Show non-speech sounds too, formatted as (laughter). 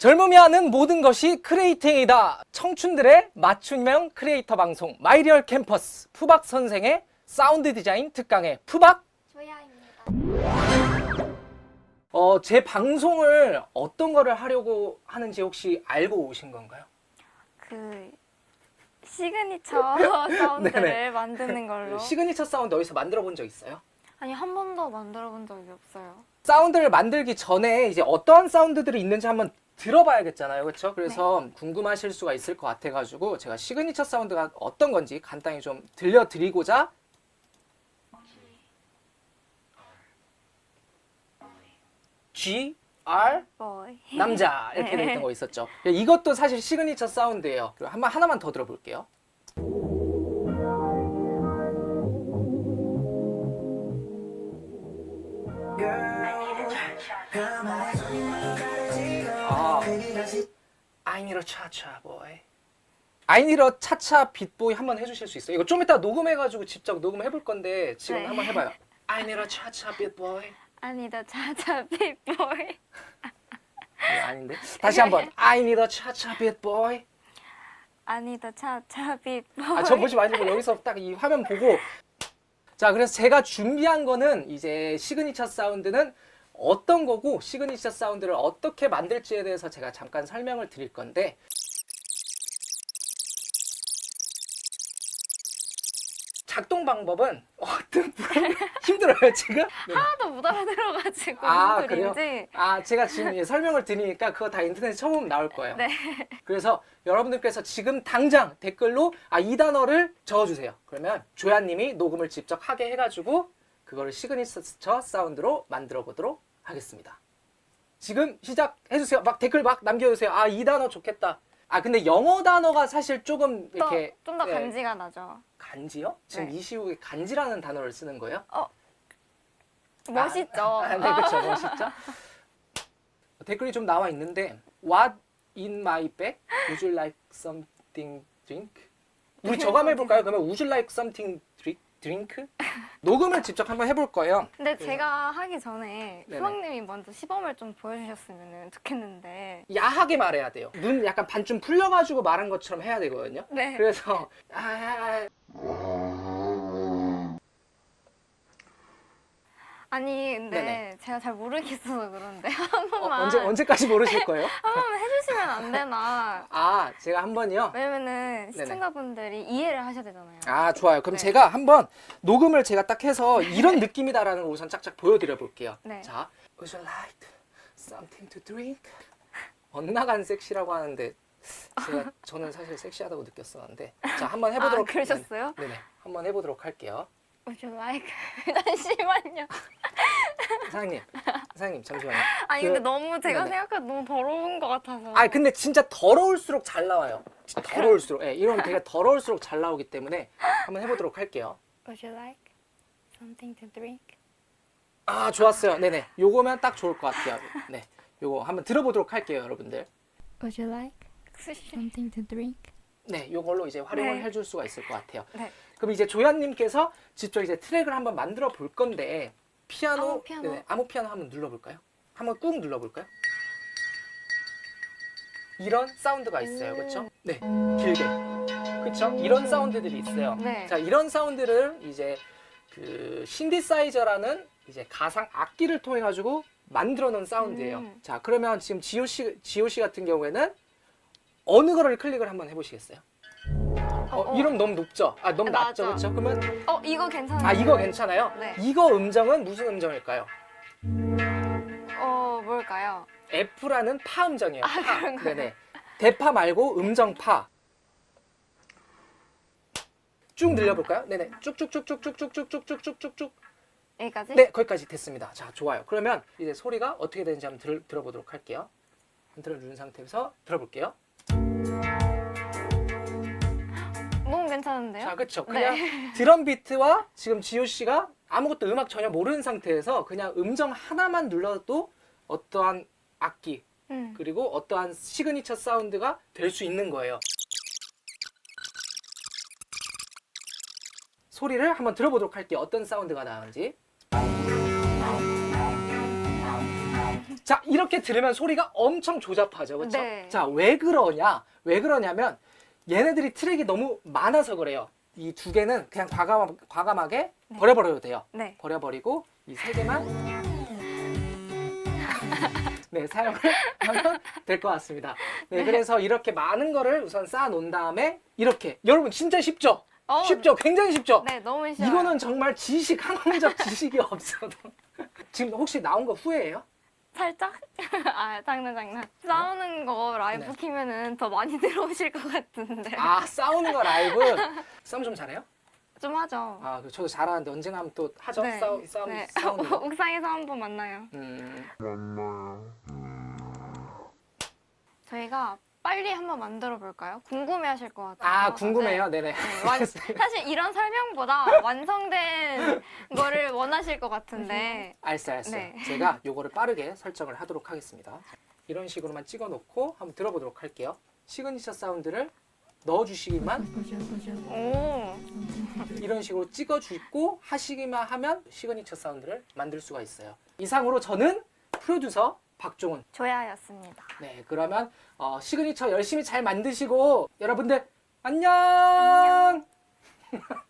젊음이 하는 모든 것이 크리에이팅이다. 청춘들의 맞춤형 크리에이터 방송 마이리얼 캠퍼스 푸박 선생의 사운드 디자인 특강의 푸박 조야입니다. 어, 제 방송을 어떤 거를 하려고 하는지 혹시 알고 오신 건가요? 그 시그니처 (laughs) 사운드를 네네. 만드는 걸로. 시그니처 사운드 어디서 만들어 본 적 있어요? 아니 한 번도 만들어 본 적이 없어요. 사운드를 만들기 전에 이제 어떠한 사운드들이 있는지 한번 들어봐야겠잖아요. 그렇죠? 그래서 궁금하실 수가 있을 것 같아 가지고 제가 시그니처 사운드가 어떤 건지 간단히 좀 들려 드리고자 G R boy. 남자 (laughs) 이렇게 돼 있던 거 있었죠. 이것도 사실 시그니처 사운드예요. 그리고 한번 하나만 더 들어볼게요. 아, I need a cha-cha boy. I need a cha-cha 빗보이 한번 해주실 수 있어요? 이거 좀 이따 녹음해가지고 직접 녹음해볼 건데 지금 네. 한번 해봐요. I need a cha-cha 빗보이. 아니다 자자 빅보이. 네, 아닌데 다시 한번 I need a cha-cha 빗보이. 아니다 자자 빅보이. 아, 저 보지 마시고 여기서 딱 이 화면 보고. 자, 그래서 제가 준비한 거는 이제 시그니처 사운드는 어떤 거고 시그니처 사운드를 어떻게 만들지에 대해서 제가 잠깐 설명을 드릴 건데 작동 방법은 (laughs) 어떤 (laughs) 힘들어요 지금? 네. 하나도 못 알아들어가지고 아, 그래요? 아, 제가 지금 예, 설명을 드리니까 그거 다 인터넷에 쳐보면 나올 거예요. 네. 그래서 여러분들께서 지금 당장 댓글로 아, 이 단어를 적어주세요. 그러면 조야님이 녹음을 직접 하게 해가지고 그거를 시그니처 사운드로 만들어 보도록 하겠습니다. 지금 시작해주세요. 막 댓글 막 남겨주세요. 아, 이 단어 좋겠다. 아, 근데 영어 단어가 사실 조금 이렇게 좀 더 예, 간지가 나죠. 간지요? 지금 네. 이 시국에 간지라는 단어를 쓰는 거예요? 멋있죠. 아, 네, 그렇죠. 멋있죠. (laughs) 댓글이 좀 나와 있는데 What in my bag? Would you like something drink? 우리 (laughs) 저감 해 볼까요? 그러면 Would you like something drink? Drink? 녹음을 직접 한번 해볼 거예요. 근데 제가 하기 전에 네네. 수박님이 먼저 시범을 좀 보여주셨으면 좋겠는데. 야하게 말해야 돼요. 눈 약간 반쯤 풀려가지고 말한 것처럼 해야 되거든요. 네. 그래서 아, 아 니 근데 네네. 제가 잘 모르겠어서 그런데 (laughs) 한 어, 번만 언제 언제까지 모르실 거예요? 한 번만 해주시면 안 되나? (laughs) 아 제가 한 번요. 왜냐면은 네네. 시청자분들이 이해를 하셔야 되잖아요. 아 좋아요. 그럼 네. 제가 한번 녹음을 제가 딱 해서 (laughs) 이런 느낌이다라는 걸 우선 짝짝 보여드려 볼게요. 네. 자, Would you like something to drink? 엇나간 섹시라고 하는데 제가 저는 사실 섹시하다고 느꼈었는데 자 한번 해보도록 아, 그러셨어요? 네, 네 한번 해보도록 할게요. Would you like? 잠시만요. 사장님, 사장님 잠시만요. 아니 그- 근데 너무 제가 네네. 생각해도 너무 더러운 것 같아서. 아 근데 진짜 더러울수록 잘 나와요. 진짜 더러울수록, 예, 이런 (laughs) 되게 더러울수록 잘 나오기 때문에 한번 해보도록 할게요. Would you like something to drink? 아 좋았어요. 네네. 요거면 딱 좋을 것 같아요. 네. 요거 한번 들어보도록 할게요, 여러분들. Would you like something to drink? 네, 요걸로 이제 활용을 네. 해줄 수가 있을 것 같아요. 네. 그럼 이제 조연님께서 직접 이제 트랙을 한번 만들어 볼 건데 피아노, 아무 피아노? 네네, 아무 피아노 한번 눌러볼까요? 한번 꾹 눌러볼까요? 이런 사운드가 있어요, 오. 그렇죠? 네, 길게, 그렇죠? 이런 사운드들이 있어요. 네. 자, 이런 사운드를 이제 그 신디사이저라는 이제 가상 악기를 통해 가지고 만들어 놓은 사운드예요. 음. 자, 그러면 지금 지호 씨, 지호 씨 같은 경우에는 어느 거를 클릭을 한번 해보시겠어요? 어, 이러면 너무 높죠? 아, 너무 맞아. 낮죠, 그렇죠? 그러면 어 이거 괜찮아요. 아, 이거 괜찮아요? 네. 이거 음정은 무슨 음정일까요? 어 뭘까요? F라는 파 음정이에요. 아, 파. 그런가요? 네네. 대파 말고 음정 파. 쭉 늘려볼까요? 네네. 쭉쭉쭉쭉쭉쭉쭉쭉쭉쭉쭉. 여기까지? 네, 거기까지 됐습니다. 자, 좋아요. 그러면 이제 소리가 어떻게 되는지 한번 들, 들어보도록 할게요. 들어준 상태에서 들어볼게요. 괜찮은데요? 자, 그렇죠. 네. 그냥 (laughs) 드럼 비트와 지금 지호 씨가 아무것도 음악 전혀 모르는 상태에서 그냥 음정 하나만 눌러도 어떠한 악기 음. 그리고 어떠한 시그니처 사운드가 될 수 있는 거예요. 소리를 한번 들어보도록 할게요. 어떤 사운드가 나오는지. 자, 이렇게 들으면 소리가 엄청 조잡하죠. 그렇죠? 네. 자, 왜 그러냐? 왜 그러냐면 얘네들이 트랙이 너무 많아서 그래요. 이 두 개는 그냥 과감, 과감하게 네. 버려버려도 돼요. 네. 버려버리고 이 세 개만 (laughs) 네 사용을 하면 될 것 같습니다. 네, 그래서 이렇게 많은 거를 우선 쌓아 놓은 다음에 이렇게 여러분 진짜 쉽죠? 어, 쉽죠? 굉장히 쉽죠? 네, 너무 쉬워요. 이거는 정말 지식 항공적 지식이 (laughs) 없어도 지금 혹시 나온 거 후회해요? 살짝? (laughs) 아, 장난 장난. 싸우는 거 라이브 네. 키면은 더 많이 (laughs) 들어오실 것 같은데. 아 싸우는 거 라이브 싸움 좀 잘해요? 좀 하죠. 아 저도 잘하는데 언젠가 하면 또 하죠 네. 싸움 싸움 네. 싸우는 거. (laughs) 옥상에서 한번 만나요. 음, 저희가 빨리 한번 만들어 볼까요? 궁금해 하실 것 같아요. 아 궁금해요, 네네. 네, 완, (laughs) 사실 이런 설명보다 완성된 (laughs) 거를 원하실 것 같은데. 알았어요, 알았어요. 네. 제가 요거를 빠르게 설정을 하도록 하겠습니다. 이런 식으로만 찍어 놓고 한번 들어보도록 할게요. 시그니처 사운드를 넣어주시기만 오. 이런 식으로 찍어주고 하시기만 하면 시그니처 사운드를 만들 수가 있어요. 이상으로 저는 프로듀서 박종훈. 조야였습니다. 네, 그러면 어, 시그니처 열심히 잘 만드시고 여러분들 안녕. 안녕. (laughs)